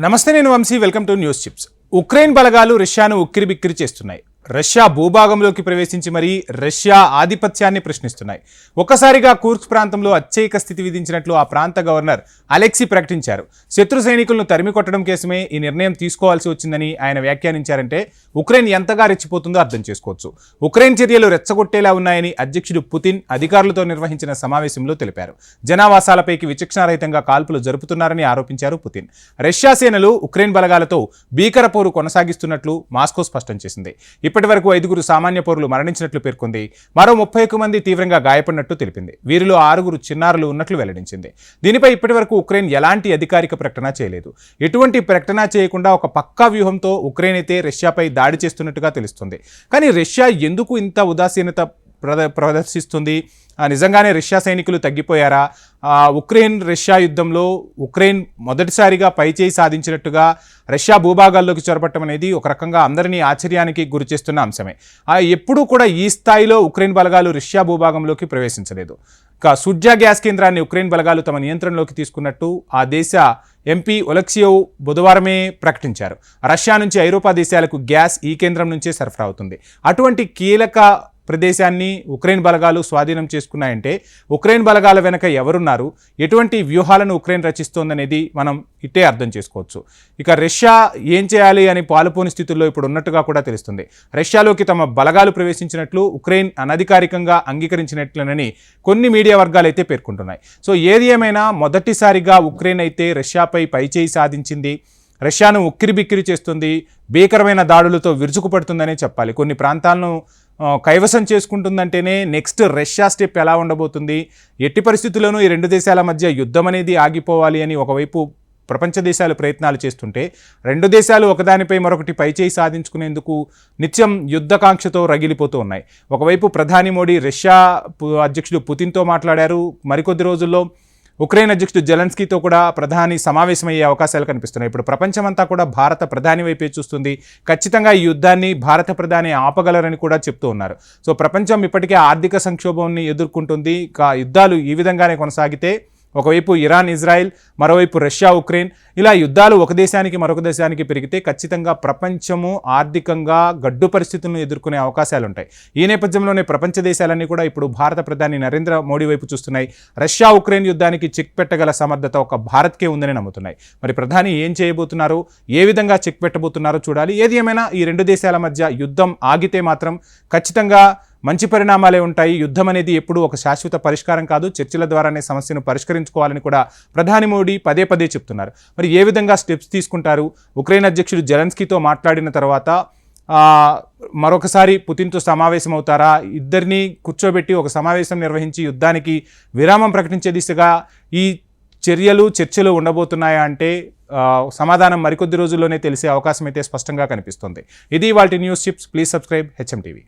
నమస్తే నేను Vamshi. Welcome to news chips. Ukraine బలగాలు రష్యాను ఉక్కిరిబిక్కిరి చేస్తున్నాయి. రష్యా భూభాగంలోకి ప్రవేశించి మరీ రష్యా ఆధిపత్యాన్ని ప్రశ్నిస్తున్నాయి. ఒక్కసారిగా కూర్క్ ప్రాంతంలో అత్యయిక స్థితి విధించినట్లు ఆ ప్రాంత గవర్నర్ అలెక్సీ ప్రకటించారు. శత్రు సైనికులను తరిమి కొట్టడం కేసమే ఈ నిర్ణయం తీసుకోవాల్సి వచ్చిందని ఆయన వ్యాఖ్యానించారంటే ఉక్రెయిన్ ఎంతగా రెచ్చిపోతుందో అర్థం చేసుకోవచ్చు. ఉక్రెయిన్ చర్యలు రెచ్చగొట్టేలా ఉన్నాయని అధ్యక్షుడు పుతిన్ అధికారులతో నిర్వహించిన సమావేశంలో తెలిపారు. జనావాసాలపైకి విచక్షణారహితంగా కాల్పులు జరుపుతున్నారని ఆరోపించారు పుతిన్. రష్యా సేనలు ఉక్రెయిన్ బలగాలతో భీకర పోరు కొనసాగిస్తున్నట్లు మాస్కో స్పష్టం చేసింది. ఇప్పటి వరకు ఐదుగురు సామాన్య పౌరులు మరణించినట్లు పేర్కొంది. మరో ముప్పై మంది తీవ్రంగా గాయపడినట్టు తెలిపింది. వీరిలో ఆరుగురు చిన్నారులు ఉన్నట్లు వెల్లడించింది. దీనిపై ఇప్పటి వరకు ఉక్రెయిన్ ఎలాంటి అధికారిక ప్రకటన చేయలేదు. ఎటువంటి ప్రకటన చేయకుండా ఒక పక్కా వ్యూహంతో ఉక్రెయిన్ అయితే రష్యాపై దాడి చేస్తున్నట్టుగా తెలుస్తుంది. కానీ రష్యా ఎందుకు ఇంత ఉదాసీనత ప్రద ప్రదర్శిస్తుంది. ఆ, నిజంగానే రష్యా సైనికులు తగ్గిపోయారా? ఉక్రెయిన్ రష్యా యుద్ధంలో ఉక్రెయిన్ మొదటిసారిగా పైచేయి సాధించినట్టుగా రష్యా భూభాగాల్లోకి చొరబట్టం అనేది ఒక రకంగా అందరినీ ఆశ్చర్యానికి గురి చేస్తున్న అంశమే. ఆ, ఎప్పుడూ కూడా ఈ స్థాయిలో ఉక్రెయిన్ బలగాలు రష్యా భూభాగంలోకి ప్రవేశించలేదు. ఇక సుజ్జా గ్యాస్ కేంద్రాన్ని ఉక్రెయిన్ బలగాలు తమ నియంత్రణలోకి తీసుకున్నట్టు ఆ దేశ ఎంపీ ఒలక్సియోవ్ బుధవారమే ప్రకటించారు. రష్యా నుంచి ఐరోపా దేశాలకు గ్యాస్ ఈ కేంద్రం నుంచే సరఫరా అవుతుంది. అటువంటి కీలక ప్రదేశాన్ని ఉక్రెయిన్ బలగాలు స్వాధీనం చేసుకున్నాయంటే ఉక్రెయిన్ బలగాల వెనక ఎవరున్నారు? ఎటువంటి వ్యూహాలను ఉక్రెయిన్ రచిస్తోందనేది మనం ఇట్టే అర్థం చేసుకోవచ్చు. ఇక రష్యా ఏం చేయాలి అని పాలుపోని స్థితుల్లో ఇప్పుడు ఉన్నట్టుగా కూడా తెలుస్తుంది. రష్యాలోకి తమ బలగాలు ప్రవేశించినట్లు ఉక్రెయిన్ అనధికారికంగా అంగీకరించినట్లనని కొన్ని మీడియా వర్గాలు అయితే పేర్కొంటున్నాయి. సో ఏది ఏమైనా మొదటిసారిగా ఉక్రెయిన్ అయితే రష్యాపై పైచేయి సాధించింది? రష్యాను ఉక్కిరిబిక్కిరి చేస్తుంది. భీకరమైన దాడులతో విరుచుకుపడుతుందనే చెప్పాలి. కొన్ని ప్రాంతాలను కైవసం చేసుకుంటుందంటేనే నెక్స్ట్ రష్యా స్టెప్ ఎలా ఉండబోతుంది? ఎట్టి పరిస్థితుల్లోనూ ఈ రెండు దేశాల మధ్య యుద్ధం అనేది ఆగిపోవాలి అని ఒకవైపు ప్రపంచ దేశాలు ప్రయత్నాలు చేస్తుంటే రెండు దేశాలు ఒకదానిపై మరొకటి పైచేయి సాధించుకునేందుకు నిత్యం యుద్ధకాంక్షతో రగిలిపోతూ ఉన్నాయి. ఒకవైపు ప్రధాని మోడీ రష్యా అధ్యక్షుడు పుతిన్తో మాట్లాడారు. మరికొద్ది రోజుల్లో ఉక్రెయిన్ అధ్యక్షుడు జెలెన్స్కీతో కూడా ప్రధాని సమావేశమయ్యే అవకాశాలు కనిపిస్తున్నాయి. ఇప్పుడు ప్రపంచమంతా కూడా భారత ప్రధాని వైపే చూస్తుంది. ఖచ్చితంగా ఈ యుద్ధాన్ని భారత ప్రధాని ఆపగలరని కూడా చెప్తూ ఉన్నారు. సో ప్రపంచం ఇప్పటికే ఆర్థిక సంక్షోభాన్ని ఎదుర్కొంటుంది. యుద్ధాలు ఈ విధంగానే కొనసాగితే ఒకవైపు ఇరాన్ ఇజ్రాయెల్ మరోవైపు రష్యా ఉక్రెయిన్. ఇలా యుద్ధాలు ఒక దేశానికి మరొక దేశానికి పెరిగితే ఖచ్చితంగా ప్రపంచము ఆర్థికంగా గడ్డు పరిస్థితులను ఎదుర్కొనే అవకాశాలు ఉంటాయి ఈ నేపథ్యంలోనే ప్రపంచ దేశాలన్నీ కూడా ఇప్పుడు భారత ప్రధాని నరేంద్ర మోడీ వైపు చూస్తున్నాయి. రష్యా ఉక్రెయిన్ యుద్ధానికి చెక్ పెట్టగల సమర్థత ఒక భారత్కే ఉందని నమ్ముతున్నాయి. మరి ప్రధాని ఏం చేయబోతున్నారు? ఏ విధంగా చెక్ పెట్టబోతున్నారో చూడాలి. ఏది ఏమైనా ఈ రెండు దేశాల మధ్య యుద్ధం ఆగితే మాత్రం ఖచ్చితంగా మంచి పరిణామాలే ఉంటాయి. యుద్ధం అనేది ఎప్పుడూ ఒక శాశ్వత పరిష్కారం కాదు. చర్చల ద్వారానే సమస్యను పరిష్కరించుకోవాలని కూడా ప్రధాని మోడీ పదే పదే చెప్తున్నారు. మరి ఏ విధంగా స్టెప్స్ తీసుకుంటారు? ఉక్రెయిన్ అధ్యక్షుడు జెలెన్స్కీతో మాట్లాడిన తర్వాత మరొకసారి పుతిన్తో సమావేశం అవుతారా ఇద్దరిని కూర్చోబెట్టి ఒక సమావేశం నిర్వహించి యుద్ధానికి విరామం ప్రకటించే దిశగా ఈ చర్యలు చర్చలు ఉండబోతున్నాయా అంటే సమాధానం మరికొద్ది రోజుల్లోనే తెలిసే అవకాశం అయితే స్పష్టంగా కనిపిస్తుంది. ఇది వాటి news chips. Please subscribe HM TV.